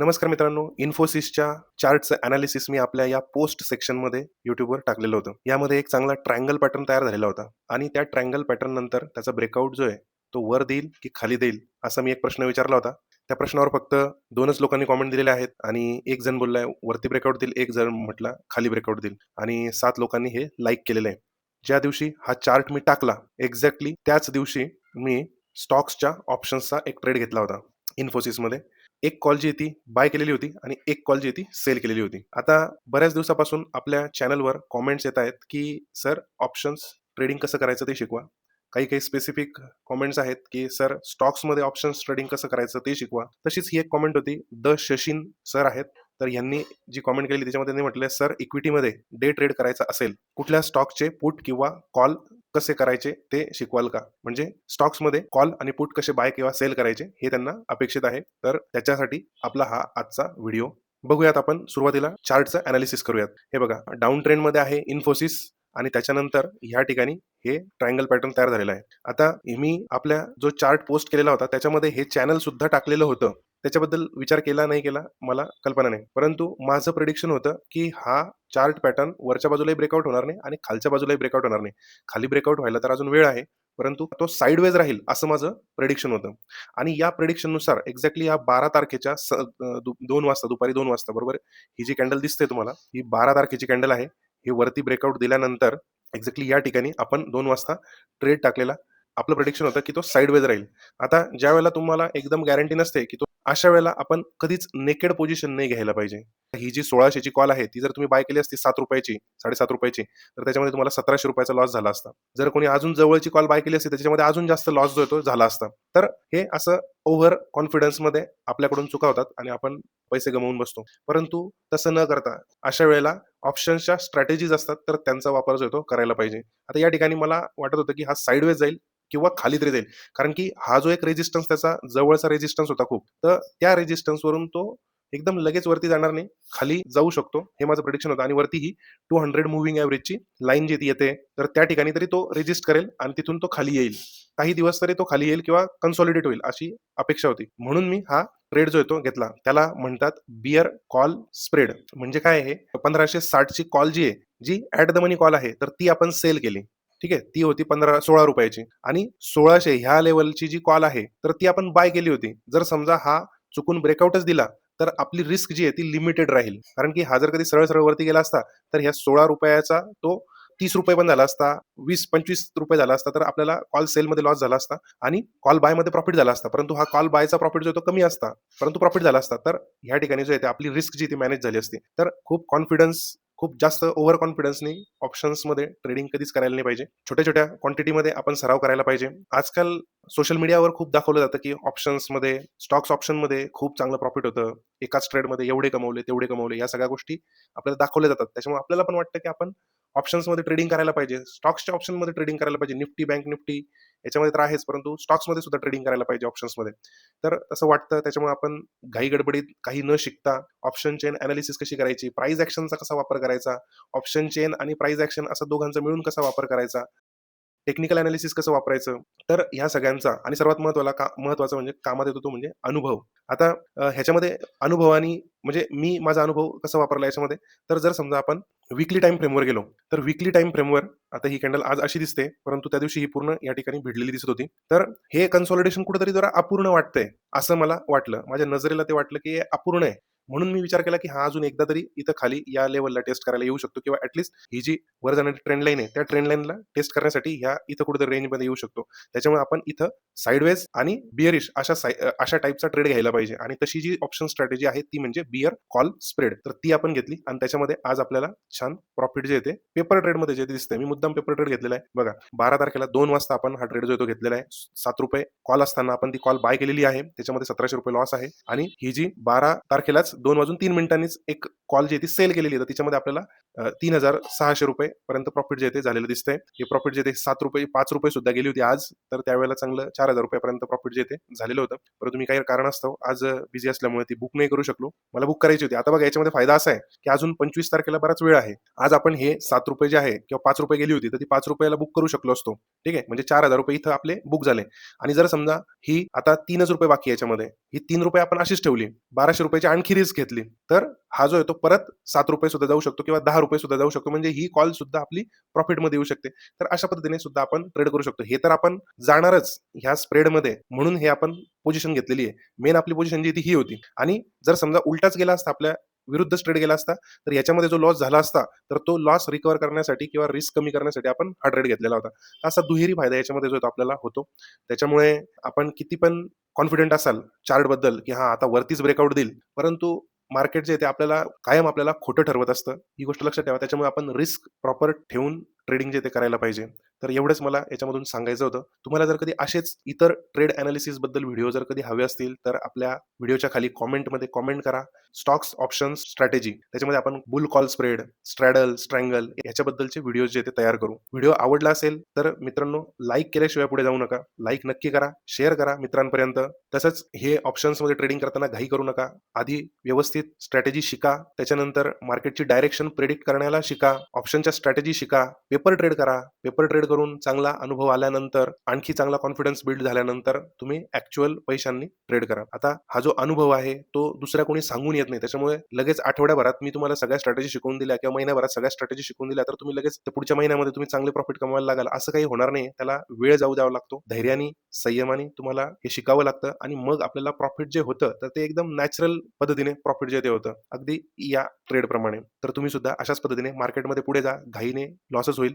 नमस्कार मित्रांनो इन्फोसिसच्या चार्टचं अनालिसिस मी आपल्या या पोस्ट सेक्शनमध्ये युट्यूबवर टाकलेलं होतं. यामध्ये एक चांगला ट्रायंगल पॅटर्न तयार झालेला होता. आणि त्या ट्रायंगल पॅटर्न नंतर त्याचा ब्रेकआउट जो आहे तो वर देईल की खाली देईल असा मी एक प्रश्न विचारला होता. त्या प्रश्नावर फक्त दोनच लोकांनी कॉमेंट दिलेले आहेत आणि एक जण बोललाय वरती ब्रेकआउट देईल. एक जण म्हटला खाली ब्रेकआउट देईल. आणि सात लोकांनी हे लाईक केलेलं आहे. ज्या दिवशी हा चार्ट मी टाकला एक्झॅक्टली त्याच दिवशी मी स्टॉक्सच्या ऑप्शन्सचा एक ट्रेड घेतला होता इन्फोसिसमध्ये. एक कॉल जी ती बाय केलेली होती आणि एक कॉल जी ती सेल केलेली होती. आता बऱ्याच दिवसापासून आपल्या चॅनलवर कॉमेंट्स येत आहेत की सर ऑप्शन्स ट्रेडिंग कसं करायचं ते शिकवा. काही काही स्पेसिफिक कॉमेंट्स आहेत की सर स्टॉक्समध्ये ऑप्शन्स ट्रेडिंग कसं करायचं ते शिकवा. तशीच ही एक कॉमेंट होती द शशीन सर आहेत. तर यांनी जी कॉमेंट केली त्याच्यामध्ये त्यांनी म्हटलं सर इक्विटीमध्ये डे ट्रेड करायचा असेल कुठल्या स्टॉकचे पुट किंवा कॉल कसे करायचे ते शिकवाल का? म्हणजे स्टॉक्समध्ये कॉल आणि पुट कसे बाय किंवा सेल करायचे हे त्यांना अपेक्षित आहे. तर त्याच्यासाठी आपला हा आजचा व्हिडिओ बघूयात आपण सुरुवातीला चार्टचं अनालिसिस करूयात. हे बघा डाऊन ट्रेंडमध्ये आहे इन्फोसिस आणि त्याच्यानंतर ह्या ठिकाणी हे ट्रायंगल पॅटर्न तयार झालेला आहे. आता मी आपल्या जो चार्ट पोस्ट केलेला होता त्याच्यामध्ये हे चॅनल सुद्धा टाकलेलं होतं. त्याच्याबद्दल विचार केला नाही केला मला कल्पना नाही. परंतु माझं प्रिडिक्शन होतं की हा चार्ट पॅटर्न वरच्या बाजूलाही ब्रेकआउट होणार नाही आणि खालच्या बाजूलाही ब्रेकआउट होणार नाही. खाली ब्रेकआउट व्हायला तर अजून वेळ आहे परंतु तो साईडवेज राहील असं माझं प्रेडिक्शन होतं. आणि या प्रेडिक्शननुसार एक्झॅक्टली या बारा तारखेच्या दोन वाजता दुपारी दोन वाजता बरोबर? ही जी कॅन्डल दिसते तुम्हाला ही बारा तारखेची कॅन्डल आहे. ही वरती ब्रेकआउट दिल्यानंतर एक्झॅक्टली या ठिकाणी आपण दोन वाजता ट्रेड टाकलेला आपलं प्रेडिक्शन होतं की तो साईडवेज राहील. आता ज्या वेळेला तुम्हाला एकदम गॅरंटी नसते की तो अशा वेळेला आपण कधीच नेकेड पोझिशन नाही घ्यायला पाहिजे. ही जी सोळाशेची कॉल आहे ती जर तुम्ही बाय केली असती सात रुपयाची साडेसात रुपयाची तर त्याच्यामध्ये तुम्हाला सतराशे रुपयाचा लॉस झाला असता. जर कोणी अजून जवळची कॉल बाय केली असती त्याच्यामध्ये अजून जास्त लॉस जो येतो झाला असता. तर हे असं ओव्हर कॉन्फिडन्समध्ये आपल्याकडून चुका होतात आणि आपण पैसे गमावून बसतो. परंतु तसं न करता अशा वेळेला ऑप्शन्सच्या स्ट्रॅटेजीज असतात तर त्यांचा वापर जो येतो करायला पाहिजे. आता या ठिकाणी मला वाटत होतं की हा साईडवेज जाईल किंवा खाली तरी जाईल. कारण की हा जो एक रेजिस्टन्स त्याचा जवळचा रेजिस्टन्स होता खूप तर त्या रेजिस्टन्सवरून तो एकदम लगेच वरती जाणार नाही. खाली जाऊ शकतो. हे माझं प्रिडिक्शन होतं. आणि वरती ही टू हंड्रेड मुव्हिंग ॲव्हरेजची लाईन जी ती येते तर त्या ठिकाणी तरी तो रेजिस्ट करेल आणि तिथून तो खाली येईल. काही दिवस तरी तो खाली येईल किंवा कन्सॉलिडेट होईल अशी अपेक्षा होती. म्हणून मी हा ट्रेड जो आहे तो घेतला. त्याला म्हणतात बियर कॉल स्प्रेड म्हणजे काय आहे? पंधराशे साठची कॉल जी आहे जी ऍट द मनी कॉल आहे तर ती आपण सेल केली. ठीक आहे? ती होती पंधरा सोळा रुपयाची. आणि सोळाशे ह्या लेवलची जी कॉल आहे तर ती आपण बाय केली होती. जर समजा हा चुकून ब्रेकआउटच दिला तर आपली रिस्क जी आहे ती लिमिटेड राहील. कारण की हा जर कधी सरळ सरळ वरती गेला असता तर ह्या सोळा रुपयाचा तो तीस रुपये पण झाला असता वीस पंचवीस रुपये झाला असता तर आपल्याला कॉल सेलमध्ये लॉस झाला असता आणि कॉल बायमध्ये प्रॉफिट झाला असता. परंतु हा कॉल बायचा प्रॉफिट जो तो कमी असता. परंतु प्रॉफिट झाला असता. तर ह्या ठिकाणी जो आहे आपली रिस्क जी ती मॅनेज झाली असती. तर खूप कॉन्फिडन्स खूप जास्त ओव्हर कॉन्फिडन्सनी ऑप्शन्समध्ये ट्रेडिंग कधीच करायला नाही पाहिजे. छोट्या छोट्या क्वांटिटीमध्ये आपण सराव करायला पाहिजे. आजकाल सोशल मीडियावर खूप दाखवलं जातं की ऑप्शन्समध्ये स्टॉक्स ऑप्शनमध्ये खूप चांगलं प्रॉफिट होतं. एकाच ट्रेडमध्ये एवढे कमवले तेवढे कमवले या सगळ्या गोष्टी आपल्याला दाखवल्या जातात. त्याच्यामुळे आपल्याला पण वाटतं की आपण ऑप्शन्समध्ये ट्रेडिंग करायला पाहिजे. स्टॉक्सच्या ऑप्शनमध्ये ट्रेडिंग करायला पाहिजे. निफ्टी बँक निफ्टी याच्यामध्ये तर आहेच परंतु स्टॉक्समध्ये सुद्धा ट्रेडिंग करायला पाहिजे ऑप्शन्समध्ये तर असं वाटतं त्याच्यामुळे आपण घाई गडबडीत काही न शिकता ऑप्शन चेन अनालिसिस कशी करायची प्राईज ऍक्शनचा कसा वापर करायचा ऑप्शन चेन आणि प्राईज ऍक्शन असा दोघांचा मिळून कसा वापर करायचा टेक्निकल अनालिसिस कसं वापरायचं तर ह्या सगळ्यांचा आणि सर्वात महत्वाला का महत्वाचं म्हणजे कामात येतो तो म्हणजे अनुभव. आता ह्याच्यामध्ये अनुभवानी म्हणजे मी माझा अनुभव कसा वापरला याच्यामध्ये तर जर समजा आपण विकली टाइम फ्रेमवर गेलो. तर विकली टाइम फ्रेमवर आता ही कॅन्डल आज अशी दिसते परंतु त्या दिवशी ही पूर्ण या ठिकाणी भिडलेली दिसत होती. तर हे कन्सॉलिडेशन कुठेतरी जरा अपूर्ण वाटतंय असं मला वाटलं. माझ्या नजरेला ते वाटलं की हे अपूर्ण आहे. म्हणून मी विचार केला की हा अजून एकदा तरी इथं खाली या लेवलला टेस्ट करायला येऊ शकतो किंवा ऍटलीस्ट ही जी वर जाणारी ट्रेंड लाईन आहे त्या ट्रेंड लाईनला टेस्ट करण्यासाठी ह्या इथं कुठेतरी रेंजमध्ये येऊ शकतो. त्याच्यामुळे आपण इथं साईडवेज आणि बिअरिश अशा साई- अशा टाईपचा ट्रेड घ्यायला पाहिजे. आणि तशी जी ऑप्शन स्ट्रॅटेजी आहे ती म्हणजे बिअर कॉल स्प्रेड तर ती आपण घेतली आणि त्याच्यामध्ये आज आपल्याला छान प्रॉफिट जे येते पेपर ट्रेडमध्ये जे दिसते मी मुद्दाम पेपर ट्रेड घेतलेला आहे. बघा बारा तारखेला दोन वाजता आपण हा ट्रेड जो तो घेतलेला आहे. सात रुपये कॉल असताना आपण ती कॉल बाय केलेली आहे. त्याच्यामध्ये सतराशे रुपये लॉस आहे. आणि ही जी बारा तारखेलाच दोन वाजून तीन मिनिटांनीच एक कॉल जी आहे ती सेल केलेली आहे. तर तिच्यामध्ये आपल्याला तीन हजार सहाशे रुपये पर्यंत प्रॉफिट जे ते झालेलं दिसतंय. हे प्रॉफिट जे ते सात रुपये पाच रुपये सुद्धा गेली होती आज. तर त्यावेळेला चांगलं चार हजार रुपयापर्यंत प्रॉफिट जे ते झालेलं होतं. परंतु मी काही कारणास्तव आज बिझी असल्यामुळे ती बुक नाही करू शकलो. मला बुक करायची होती. आता बघा याच्यामध्ये फायदा असा आहे की अजून पंचवीस तारखेला बराच वेळ आहे. आज आपण हे सात रुपये जे आहे किंवा पाच रुपये गेली होती तर ती पाच रुपयाला बुक करू शकलो असतो. ठीक आहे? म्हणजे चार हजार रुपये इथं आपले बुक झाले. आणि जर समजा ही आता तीनच रुपये बाकी याच्यामध्ये. ही तीन रुपये आपण अशीच ठेवली. बाराशे रुपयाची आणखी रिस्क घेतली तर हा जो आहे तो परत सात रुपये सुद्धा जाऊ शकतो किंवा दहा रुपये सुद्धा जाऊ शकतो. म्हणजे ही कॉल सुद्धा आपली प्रॉफिटमध्ये येऊ शकते. तर अशा पद्धतीने सुद्धा आपण ट्रेड करू शकतो. हे तर आपण जाणारच ह्या स्प्रेडमध्ये म्हणून हे आपण पोझिशन घेतलेली आहे. मेन आपली पोझिशन जी ती ही होती. आणि जर समजा उलटाच गेला असता आपल्या विरुद्ध स्ट्रेड गेला असता तर याच्यामध्ये जो लॉस झाला असता तर तो लॉस रिकवर करण्यासाठी किंवा रिस्क कमी करण्यासाठी आपण हा ट्रेड घेतलेला होता. असा दुहेरी फायदा याच्यामध्ये जो आपल्याला होतो. त्याच्यामुळे आपण किती पण कॉन्फिडंट असाल चार्टबद्दल की हा आता वरतीच ब्रेकआउट देईल. परंतु मार्केट जे आहे ते आपल्याला कायम आपल्याला खोटं ठरवत असतं. ही गोष्ट लक्षात ठेवा. त्याच्यामुळे आपण रिस्क प्रॉपर ठेवून ट्रेडिंग जे ते करायला पाहिजे. तर एवढंच मला याच्यामधून सांगायचं होतं. तुम्हाला जर कधी असेच इतर ट्रेड अनालिसिसबद्दल व्हिडिओ जर कधी हवे असतील तर आपल्या व्हिडिओच्या खाली कॉमेंटमध्ये कॉमेंट करा. स्टॉक्स ऑप्शन्स स्ट्रॅटेजी त्याच्यामध्ये आपण bull call spread straddle strangle याच्याबद्दलचे video जे ते तयार करू. व्हिडिओ आवडला असेल तर मित्रांनो लाईक केल्याशिवाय पुढे जाऊ नका. लाईक नक्की करा शेअर करा मित्रांपर्यंत. तसंच हे ऑप्शन्समध्ये ट्रेडिंग करताना घाई करू नका. आधी व्यवस्थित स्ट्रॅटेजी शिका. त्याच्यानंतर मार्केटची डायरेक्शन प्रेडिक्ट करण्याला शिका. ऑप्शनच्या स्ट्रॅटेजी शिका. पेपर ट्रेड करा. पेपर ट्रेड करून चांगला अनुभव आल्यानंतर आणखी चांगला कॉन्फिडन्स बिल्ड झाल्यानंतर तुम्ही ऍक्च्युअल पैशांनी ट्रेड करा. आता हा जो अनुभव आहे तो दुसऱ्या कोणी सांगून येत नाही. त्याच्यामुळे लगेच आठवड्याभरात मी तुम्हाला सगळ्या स्ट्रॅटेजी शिकवून दिल्या किंवा महिन्याभरात सगळ्या स्ट्रॅटेजी शिकवून दिल्या तर तुम्ही लगेच पुढच्या महिन्यामध्ये तुम्ही चांगले प्रॉफिट कमवायला लागाल. असं काही होणार नाही त्याला वेळ जाऊ द्यावा लागतो. धैर्याने संयमाने तुम्हाला हे शिकावं लागतं आणि मग आपल्याला प्रॉफिट जे होतं तर ते एकदम नॅचरल पद्धतीने प्रॉफिट जे ते होतं. अगदी या ट्रेड प्रमाणे. तर तुम्ही सुद्धा अशाच पद्धतीने मार्केटमध्ये पुढे जा. घाईने लॉसेस होईल.